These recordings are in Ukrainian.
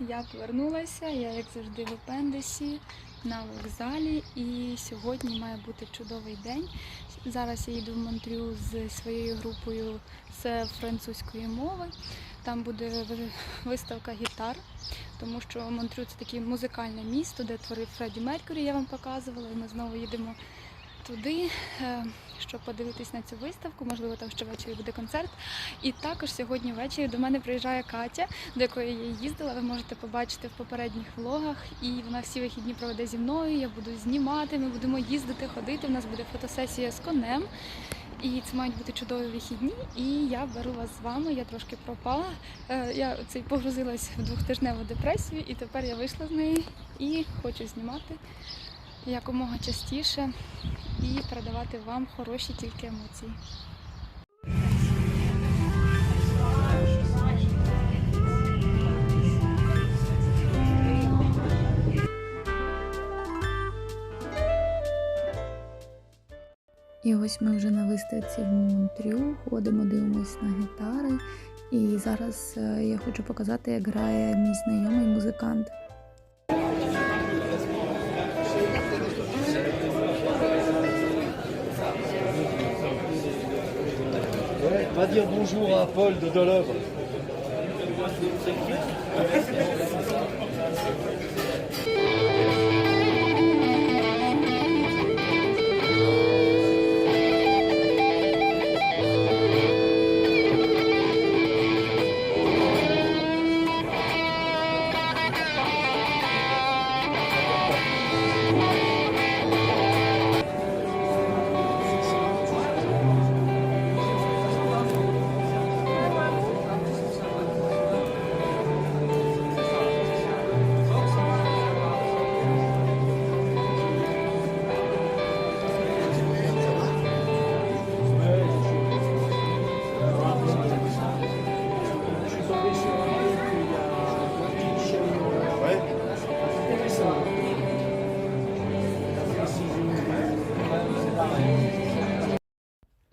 Я повернулася, я як завжди в Апендисі на вокзалі, і сьогодні має бути чудовий день. Зараз я їду в Монтрю з своєю групою з французької мови. Там буде виставка гітар, тому що Монтрю це таке музикальне місто, де творив Фредді Меркюрі, я вам показувала. І ми знову їдемо туди, е, щоб подивитись на цю виставку. Можливо, там ще ввечері буде концерт. І також сьогодні ввечері до мене приїжджає Катя, до якої я їздила. Ви можете побачити в попередніх влогах. І вона всі вихідні проведе зі мною. Я буду знімати. Ми будемо їздити, ходити. У нас буде фотосесія з конем. І це мають бути чудові вихідні. І я беру вас з вами. Я трошки пропала. Е, Я цей погрузилась в двохтижневу депресію, і тепер я вийшла з неї і хочу знімати якомога частіше і передавати вам хороші тільки емоції. І ось ми вже на виставці в Монтрю, ходимо, дивимось на гітари. І зараз е, я хочу показати, як грає мій знайомий музикант. Va dire bonjour à Paul de Dolov.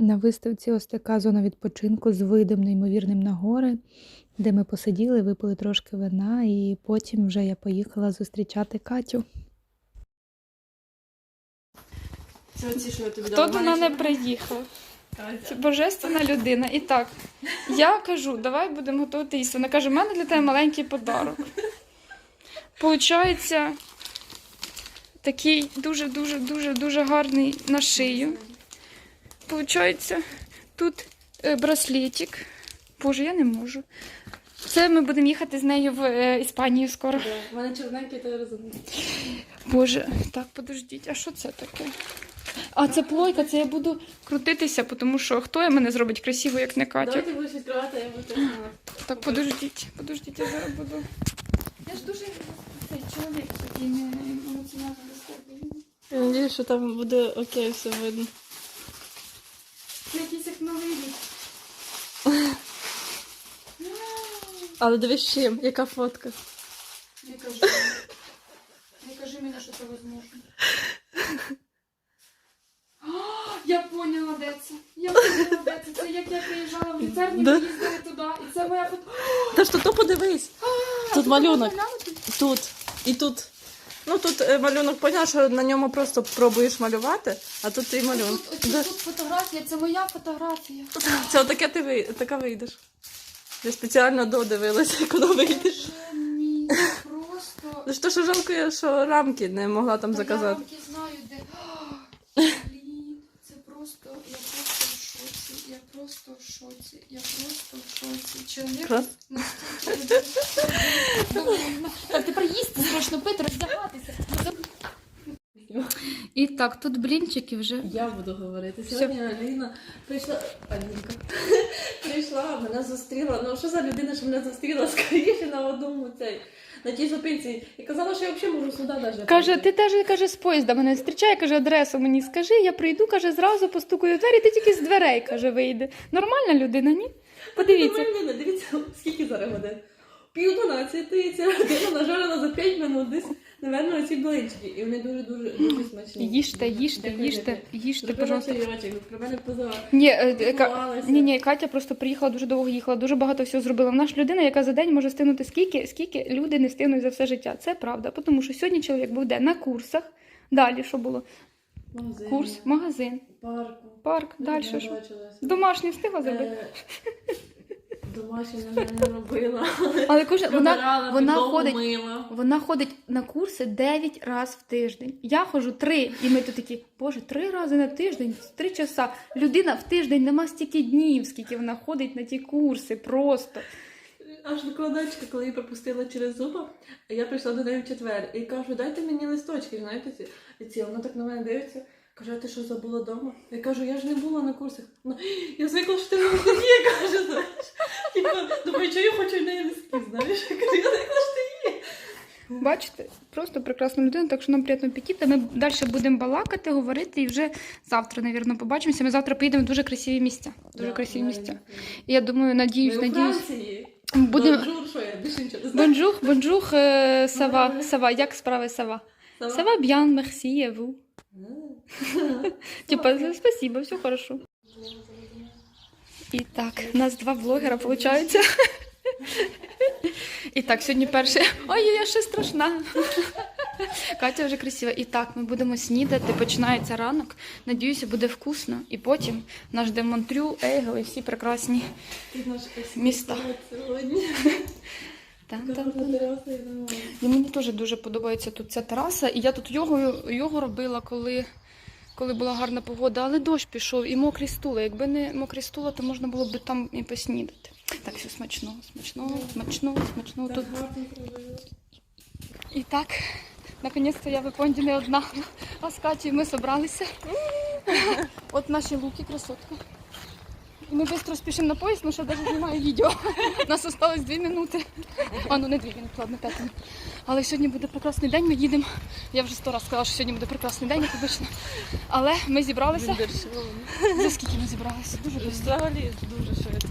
На виставці ось така зона відпочинку з видом неймовірним на гори, де ми посиділи, випили трошки вина, і потім вже я поїхала зустрічати Катю. Хто до мене приїхав? Це божественна людина. І так, я кажу, давай будемо готувати їсти. Вона каже, в мене для тебе маленький подарок. Получається, такий дуже-дуже дуже дуже гарний на шию. Получається, тут е, браслетик. Боже, я не можу. Це ми будемо їхати з нею в е, Іспанію скоро. У мене чорненький та розумний. Боже, так, подождіть, а що це таке? А це плойка, це я буду крутитися, тому що хто я мене зробить красиво, як не Катя? Давай ти будеш відкривати, я буду знімати. Так, подождіть, подождіть, я зараз буду. Я ж дуже цей чоловік такий не емоціонально достатньо. Я надію, що там буде окей, все видно. Це якийсь як новий рік. Але дивись чим, яка фотка. Не кажи. Не кажи мені, що це возможно. А, Я поняла, де це. Я поняла, де це. Це як я приїжджала в ліцерні, Да. ми їздили туди. І це моя фото. Та ж то, то подивись. Тут малюнок. Тут. І тут. Ну тут е, малюнок, поняв, що на ньому просто пробуєш малювати, а тут і малюнок. Тут, Да. тут фотографія, це моя фотографія. Це отаке ти ви... така вийдеш. Я спеціально додивилася, куди вийдеш. Мій, це просто. Ну що ж жалко, що рамки не могла там Та заказати. Я рамки знаю, де. Блін, це просто. Я просто в шоці. Я просто в шоці. Я просто в шоці. Чоловік Клас. настільки. Ну, Так, тепер їсти срочно пити, роздягатися. І так, тут блінчики вже. Я буду говорити. Сьогодні Аліна прийшла. Алінка прийшла, мене зустріла. Ну що за людина, що мене зустріла скоріше на одному цей. На тій зупинці. І казала, що я взагалі можу сюди навіть. Каже, ти теж каже, з поїзда мене зустрічає, каже, адресу мені скажи, я прийду, каже, зразу постукаю в двері, ти тільки з дверей, каже, вийде. Нормальна людина, ні? Подивіться. Дивіться, дивіться, скільки зараз годин. Пів дванадцятої ця родина нажарила за 5 минут десь, напевно, ці блинчики. І вони дуже-дуже дуже смачні. Їжте, їжте, Дякую, їжте, дякую. їжте, Зробила пожалуйста. чайочок, про мене поза. Ні, е, е, Ка- Готувалася. ні, ні, Катя просто приїхала дуже довго їхала, дуже багато всього зробила. Вона ж людина, яка за день може встигнути скільки, скільки люди не встигнуть за все життя. Це правда. Тому що сьогодні чоловік був де? На курсах. Далі що було? Магазин, Курс, магазин, парку. парк, далі що? бачилася. Встигла зробити. Е, Домашнє не робила. Але кожен вона, вона ходить. мила. Вона ходить на курси 9 разів в тиждень. Я ходжу 3. І ми тут такі, боже, 3 рази на тиждень, 3 часа. Людина в тиждень нема стільки днів, скільки вона ходить на ті курси. Просто. Аж викладачка, коли її пропустила через зуба, я прийшла до неї в четвер і кажу, дайте мені листочки, знаєте, ці. Вона так на мене дивиться. Каже, а ти що забула вдома? Я кажу, я ж не була на курсах. Ну, я звикла, що ти не є, каже, знаєш. Типа, думаю, що я хочу в неї знаєш. Я кажу, я звикла, що ти є. Бачите, просто прекрасна людина, так що нам приємно апетита. Ми далі будемо балакати, говорити і вже завтра, навірно, побачимося. Ми завтра поїдемо в дуже красиві місця. Дуже Да, красиві реально. місця. І я думаю, надіюсь, Ми у надіюсь. Франції. Будемо. Бонжур, що я більше нічого не знаю. Бонжух, бонжух, е, сава, сава. Як справи сава? Сава? Б'ян, мерсі, еву. Типа, спасибо, все хорошо. І так, у нас два блогера, виходить. І так, сьогодні перше. Ой, я ще страшна. Катя вже красива. І так, ми будемо снідати. Починається ранок. Надіюся, буде вкусно. І потім наш демонтрю, Ейгл і всі прекрасні. Міста. І мені теж дуже подобається тут ця тераса. І я тут йогою, йогу робила, коли, коли була гарна погода, але дощ пішов і мокрі стули. Якби не мокрі стула, то можна було б там і поснідати. Так, все смачно, смачно, смачно, смачно. Тут. І так, наконець-то я в Японді не одна. А з Катєю ми зібралися. От наші луки, красотка. І ми швидко спішимо на поїзд, але ще навіть немає відео. У нас залишилось дві минути. А ну не дві минути, ладно, 5 минут. Але сьогодні буде прекрасний день, ми їдемо. Я вже сто разів сказала, що сьогодні буде прекрасний день, як обично. Але ми зібралися. За скільки ми зібралися? Дуже. Взагалі дуже швидко.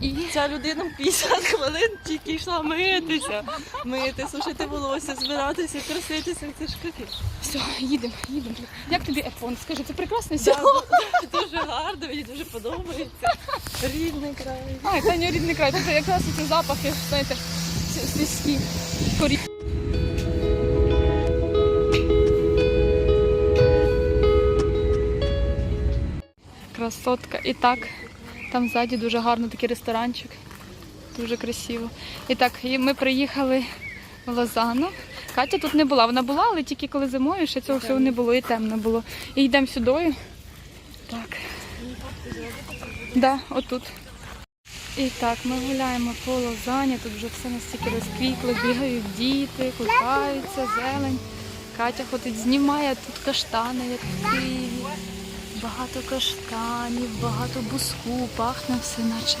І Ця людина 50 хвилин тільки йшла митися, мити, сушити волосся, збиратися, краситися. Це ж капець. все, їдемо, їдемо. Як тобі Епон? Скажи, це прекрасний Да, село? ду- Дуже гарно, мені дуже подобається. Рідний край. А, це не рідний край, це якраз ці запахи, знаєте, сільські. Корі. Красотка. І так, там ззаді дуже гарно такий ресторанчик. Дуже красиво. І так, ми приїхали в Лозанну. Катя тут не була. Вона була, але тільки коли зимою ще цього всього не було і темно було. І йдемо сюди. Так. Да, отут. І так, ми гуляємо по Лозані, тут вже все настільки розквітло, бігають діти, купаються, зелень. Катя ходить, знімає тут каштани, як в. Багато каштанів, багато буску, пахне все, наче,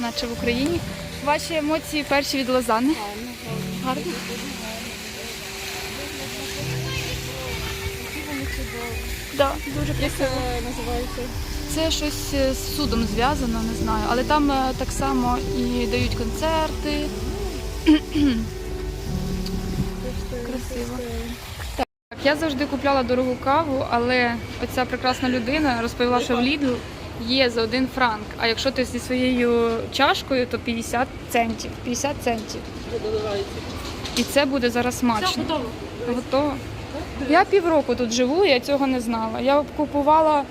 наче в Україні. Ваші емоції перші від Лозани. Гарно. Да, дуже красиво. називається? Це щось е, з судом зв'язано, не знаю. Але там е, так само і дають концерти. Красиво. Я завжди купляла дорогу каву, але оця прекрасна людина розповіла, що в Lidl є за один франк. А якщо ти зі своєю чашкою, то 50 центів. 50 центів. І це буде зараз смачно. готово. Готово. Я півроку тут живу, я цього не знала. Я купувала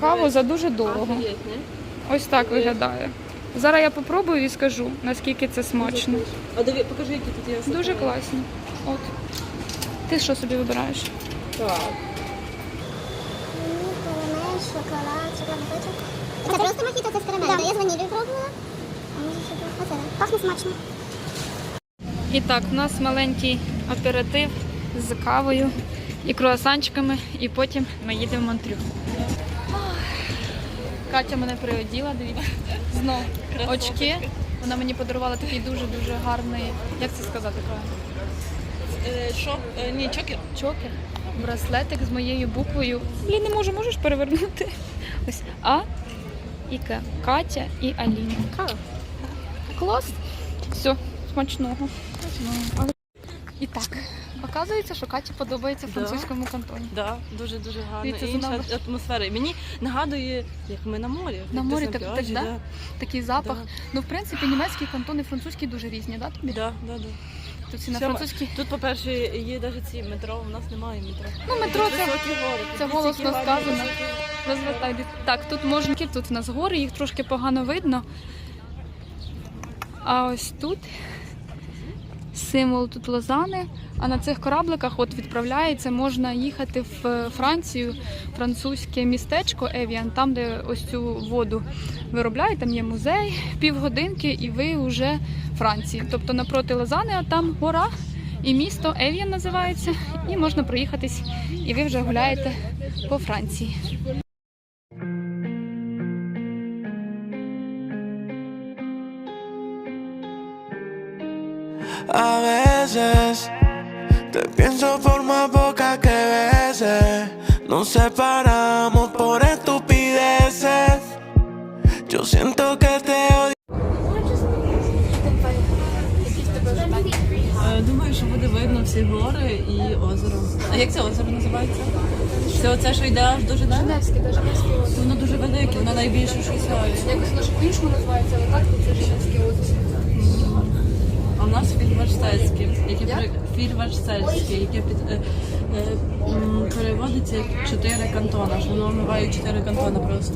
каву за дуже дорого. Ось так виглядає. Зараз я попробую і скажу, наскільки це смачно. А покажи, які тут є Дуже класно. От. Ти що собі вибираєш? Так. Карамель, шоколад, шоколад Це просто мохіто, це з карамелью. Я з ванілью пробувала. Оце. Пахне смачно. І так, у нас маленький аперитив з кавою і круасанчиками, і потім ми їдемо в Монтрю. Катя мене приоділа, дивіться. Знов очки. Вона мені подарувала такий дуже-дуже гарний, як це сказати правильно? Е, Що? Е, Ні, чокер. Чокер, браслетик з моєю буквою. Блін, не можу, можеш перевернути? Ось А і К. Катя і Аліна. Клас. Все, Смачного. І так, оказується, що Каті подобається Да. французькому кантоні. Да, дуже дуже гарно. Дивіться, за Інша нами. атмосфера. І Мені нагадує, як ми на морі. На як морі десь так- так, пляжі, да? да. Такий запах. Да. Ну, в принципі, німецький кантон і французький дуже різні, да, тобі? Да, да, да. Тут всі на Сьома. французькій. Тут, по-перше, є навіть ці метро, у нас немає метро. Ну, метро це, це голосно сказано. Так, тут можна тут в нас гори, їх трошки погано видно. А ось тут символ тут Лозани. А на цих корабликах от відправляється, можна їхати в Францію, французьке містечко Евіан, там, де ось цю воду виробляють, там є музей, півгодинки, і ви вже Франції. Тобто напроти Лозани, а там гора і місто Евіан називається, і можна проїхатись, і ви вже гуляєте по Франції. A veces te pienso por más boca que beses. Nos separamos por estupideces. Yo siento que te odio. Е, Думаю, що буде видно всі гори і озеро. А як це озеро називається? Це оце, що йде аж дуже далі? Женевське, да, Женевське озеро. Воно дуже велике, воно найбільше в Швейцарії. Якось воно ж по-іншому називається, але так, то це Женевське озеро. Нас фільварштецьке, яке Як? при- фільварштецьке, яке під, е, е, переводиться як чотири кантона, що воно омиває чотири кантона просто.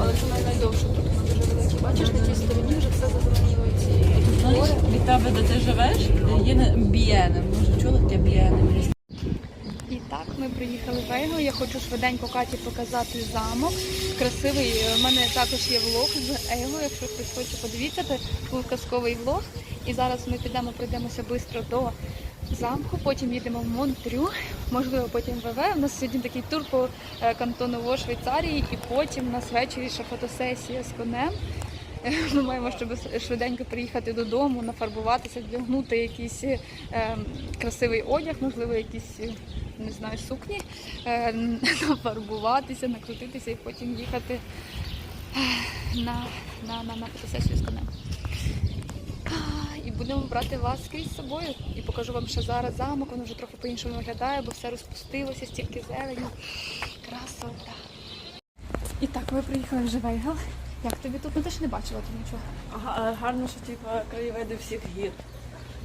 Але це найдовше, тут воно дуже велике. Бачиш, на тій стороні вже все зазеленіло ці Знаєш, від тебе, де ти живеш, є не- бієне. Може, чули таке бієне? І так, ми приїхали в Ейго. Я хочу швиденько Каті показати замок. Красивий. У мене також є влог з Ейго. Якщо хтось хоче подивіться, це був казковий влог. І зараз ми підемо, пройдемося швидко до замку, потім їдемо в Монтрю, можливо, потім в ВВ. У нас сьогодні такий тур по е, кантону Во Швейцарії, і потім у нас ввечері ще фотосесія з конем. Е, Ми маємо, щоб швиденько приїхати додому, нафарбуватися, вдягнути якийсь е, красивий одяг, можливо, якісь е, не знаю, сукні, е, нафарбуватися, накрутитися і потім їхати на, на, на, на фотосесію з конем. Будемо брати вас скрізь з собою. І покажу вам ще зараз замок, воно вже трохи по-іншому виглядає, бо все розпустилося, стільки зелені. Красота. І так, ми приїхали вже в Ейгел. Як тобі тут? Ну ти ж не бачила тут нічого. Ага, гарно, що типу, краєвиди всіх гір.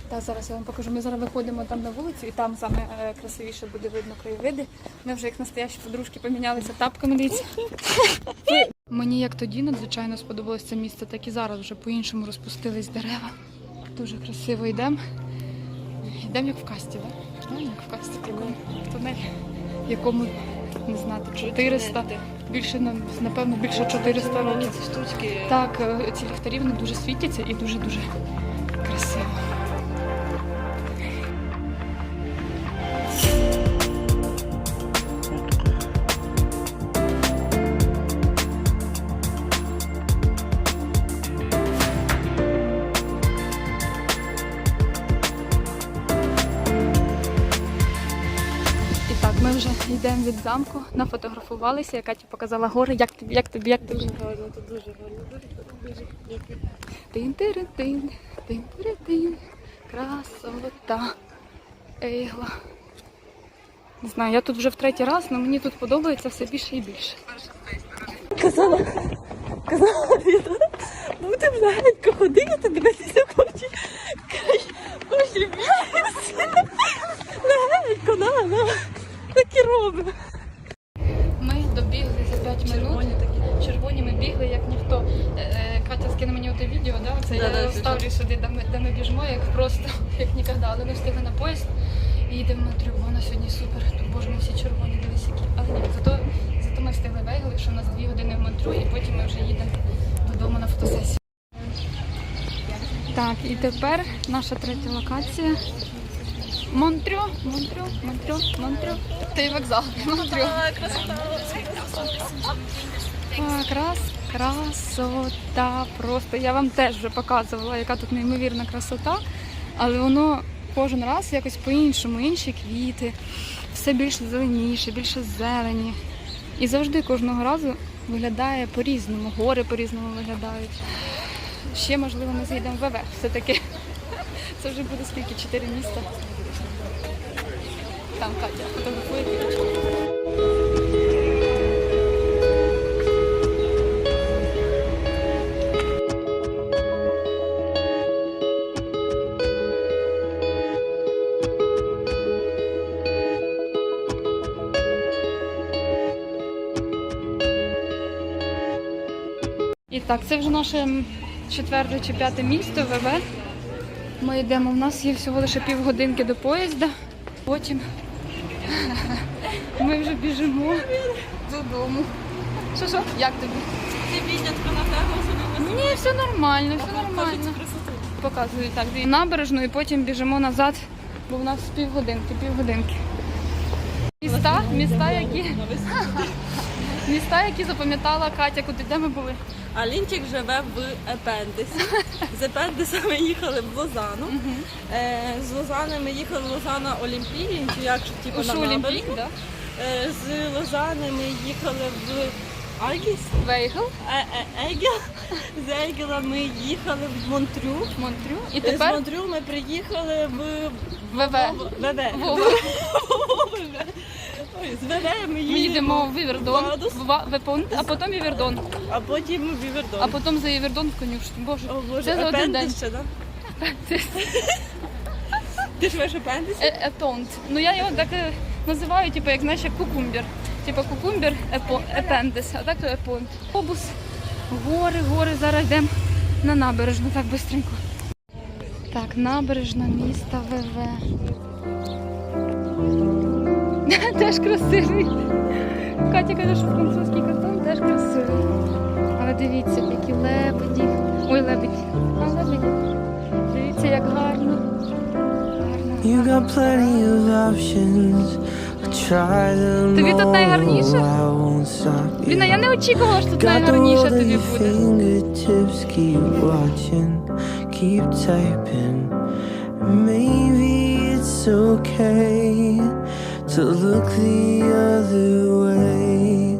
Та зараз я вам покажу. Ми зараз виходимо там на вулицю, і там саме е, красивіше буде видно краєвиди. Ми вже як настоящі подружки помінялися тапками. Дивіться. Мені як тоді надзвичайно сподобалось це місце, так і зараз вже по-іншому розпустились дерева. Дуже красиво йдемо. Йдемо як в касті, так? Да? Як в касті, в якому в тунелі, якому не знати, 400, більше на- напевно більше 400 років. Штучки. Так, е, ці ліхтарі вони дуже світяться і дуже-дуже красиво. Йдемо від замку, нафотографувалися. Я Катя показала гори. Як тобі, як тобі, як тобі? Дуже гарно, тут дуже гарно. Дуже, дуже. Тин тин тин тин тин тин красота Ейгла. Не знаю, я тут вже в третій раз, але мені тут подобається все більше і більше. Казала, казала Віра, будемо легенько ходити, дивитися в очі. Очі місце. Легенько, на, на. Так і робимо. Ми добігли за 5 минут. Червоні ми бігли, як ніхто. Е, е, Катя скине мені те відео, да? це Да, да, я вставлю сюди, де ми, де ми біжимо, як просто, як ніколи. Але ми встигли на поїзд і їдемо на трьох. Вона сьогодні супер. Тут боже, ми всі червоні, дивись які. Але ні, зато, зато ми встигли виїхали, що у нас дві години в Монтрю, і потім ми вже їдемо додому на фотосесію. Так, і тепер наша третя локація. Монтрю, Монтрю, Монтрю, Монтрю. Той вокзал. Монтрю. А, крас, красота. Просто я вам теж вже показувала, яка тут неймовірна красота, але воно кожен раз якось по-іншому, інші квіти, все більше зеленіше, більше зелені. І завжди кожного разу виглядає по-різному, гори по-різному виглядають. Ще, можливо, ми зайдемо в ВВ. Все-таки Це вже буде скільки? Чотири міста. Там Катя фотографує. так, це вже наше четверте чи п'яте місто ВВ. Ми йдемо. У нас є всього лише півгодинки до поїзда. Потім ми вже біжимо додому. Що що? Як тобі? Ти віддятка на тебе Ні, все нормально, все нормально. Показую так. Набережну і потім біжимо назад, бо в нас півгодинки, півгодинки. Міста, міста, які міста, які запам'ятала Катя, куди де ми були. А Лінчик живе в Епендисі. З Епендиса ми їхали в Лозану. Е, з Лозани ми їхали в Лозана Олімпії, чи як що, типу, Ушу на Олімпік, набережну. да? Е, з Лозани ми їхали в Айгіс, Вейгл, е, е. З Егела ми їхали в Монтрю. Монтрю. І З тепер Монтрю ми приїхали в ВВ. ВВ. Ой, з ВВ ми їдемо, в Івердон, Владус. в Ва- Вепонт, а потім Івердон. а потім в Івердон. А потім за Івердон в конюшню. Боже, О, Боже, це за один день. Епендис ще, да? Ти ж маєш апендис? Е- Етонт. Ну я його так е, називаю, типу, як знаєш, як кукумбір. Типу кукумбір, епо, епендис, а так то епонт. Обус, гори, гори. Зараз йдемо на набережну, так бистренько. Так, набережна міста ВВ. Теж красивий. Катя каже, що французький картон теж красивий. Але дивіться, які лебеді. Ой, лебеді. А лебеді. Дивіться, як гарно. You got plenty of options. Try them Тобі тут найгарніше? I won't stop you. Блін, я не очікувала, що тут найгарніше тобі буде. Keep watching, keep typing. Maybe it's okay to look the other way.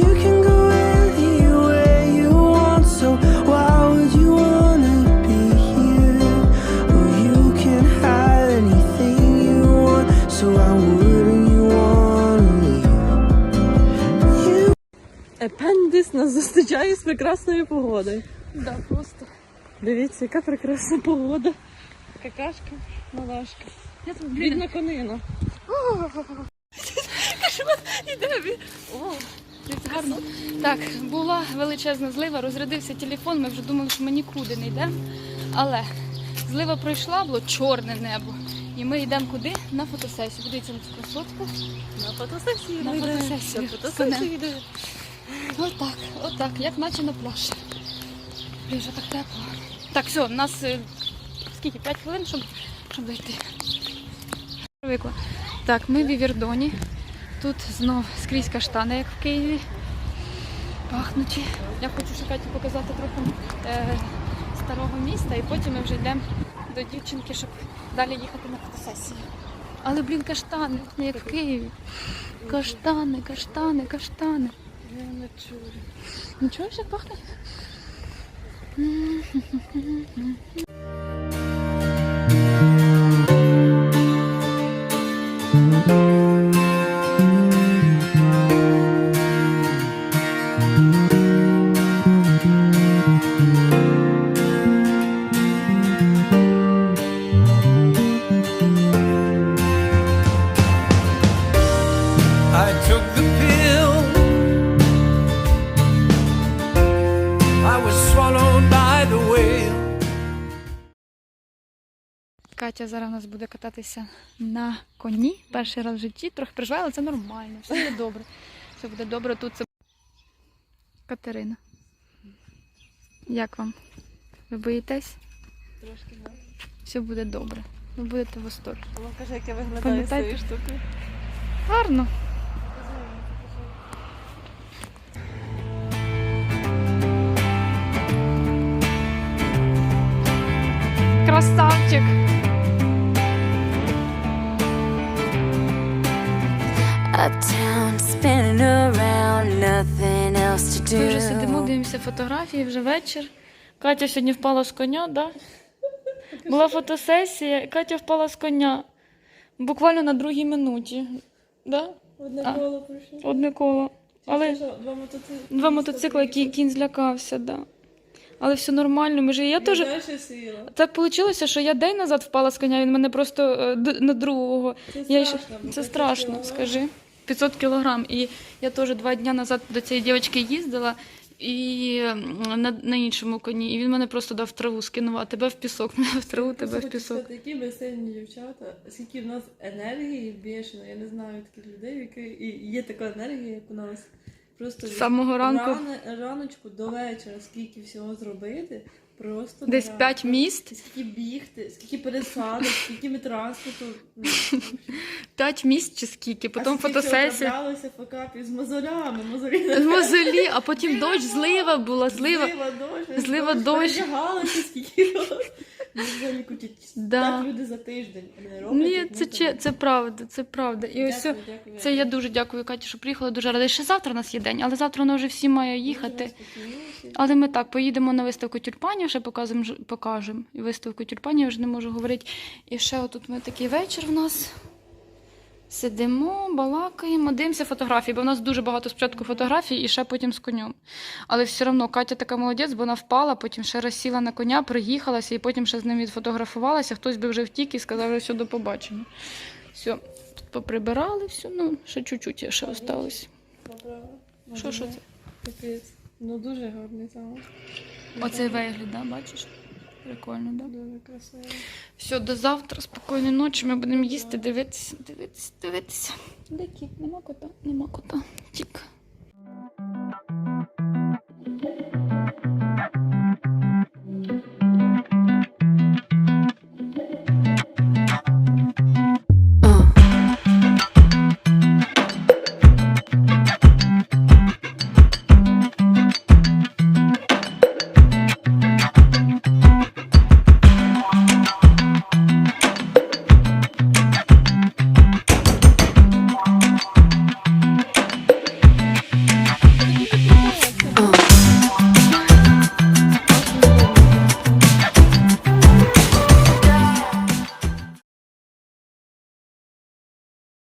You can go anywhere you want, so why would you wanna be here? Well, you can have anything you want, so why wouldn't you wanna leave? You Епендис нас зустрічає з прекрасною погодою. Да, просто. Дивіться, яка прекрасна погода. Какашка, малашка. Я тут, Бідна конина. Гарно. Так, була величезна злива, розрядився телефон, ми вже думали, що ми нікуди не йдемо. Але злива пройшла, було чорне небо. І ми йдемо куди? На фотосесію. Подивіться на цю красотку. На фотосесії На ми фотосесію. На фотосесії йдемо. Отак, отак, як наче на пляж. Блін, вже так тепло. Так, все, у нас е, скільки? 5 хвилин, щоб, щоб дойти. Привикла. Так, ми в Вівердоні. Тут знов скрізь каштани, як в Києві. Пахнуті. Я хочу шукати показати трохи е, старого міста і потім ми вже йдемо до дівчинки, щоб далі їхати на фотосесію. Але, блін, каштани, не як в Києві. Каштани, каштани, каштани. Я не чую. Нічого, як пахне? I Катя зараз у нас буде кататися на коні. Перший раз в житті. Трохи переживає, але це нормально. Все буде добре. Все буде добре. Тут це Катерина. Як вам? Ви боїтесь? Трошки, да. Все буде добре. Ви будете в восторгі. Вона каже, як я виглядаю з цією штукою. Гарно. Красавчик. Uptown, spinning around, nothing else to Ми вже сидимо, дивимося фотографії, вже вечір. Катя сьогодні впала з коня, да? Була фотосесія, і Катя впала з коня. Буквально на другій минуті. Да? Одне А. коло пройшло. Одне коло. Але Що, два мотоцикли. два мотоцикли, які кінь злякався, да. Але все нормально. Ми ж я теж. далі сіла. Так вийшло, що я день назад впала з коня, він мене просто е, д- на другого. Це Я страшно. ще... Це страшно, кілограм. скажи. 500 кілограм. І я теж два дні назад до цієї дівчинки їздила і на, на іншому коні. І він мене просто дав траву скинув, а тебе в пісок, мене в траву, тебе в пісок. сказати, Які ми сильні дівчата, скільки в нас енергії бішено. Я не знаю таких людей, які і є така енергія, як у нас. Просто З самого ранку рано- раночку до вечора, скільки всього зробити, просто десь нереально. 5 міст. Скільки бігти, скільки пересадок, скільки ми транспорту. ну, 5 місць чи скільки, потім а скільки фотосесія. траплялося факапів з мозолями, мозолі. З Мозолі, а потім дощ, злива була, злива. Злива, дощ. Злива, дощ. Передягалися скільки разів. Ми взагалі кутять. Да. Так люди за тиждень не роблять. Ні, як це, че- це правда, це правда. І ось Дякую, дякую. це я дуже дякую Каті, що приїхала. Дуже рада. І ще завтра у нас є день, але завтра вона вже всі має їхати. Але ми так поїдемо на виставку тюльпанів, ще покажемо, покажемо. І виставку тюльпанів я вже не можу говорити. І ще отут ми такий вечір в нас. Сидимо, балакаємо, дивимося фотографії, бо в нас дуже багато спочатку фотографій і ще потім з конем. Але все одно Катя така молодець, бо вона впала, потім ще раз сіла на коня, приїхалася і потім ще з ним відфотографувалася. Хтось би вже втік і сказав, що все до побачення. Все, тут поприбирали, все, ну, ще чуть-чуть ще осталось. Що, що це? Ну дуже гарний замок. Оцей вигляд, да, бачиш? Прикольно, да? Дуже красиво. Все, до завтра, спокійної ночі. Ми будемо їсти, дивитися, дивитися, дивитися. Де кіт? Нема кота? Нема кота. Тік.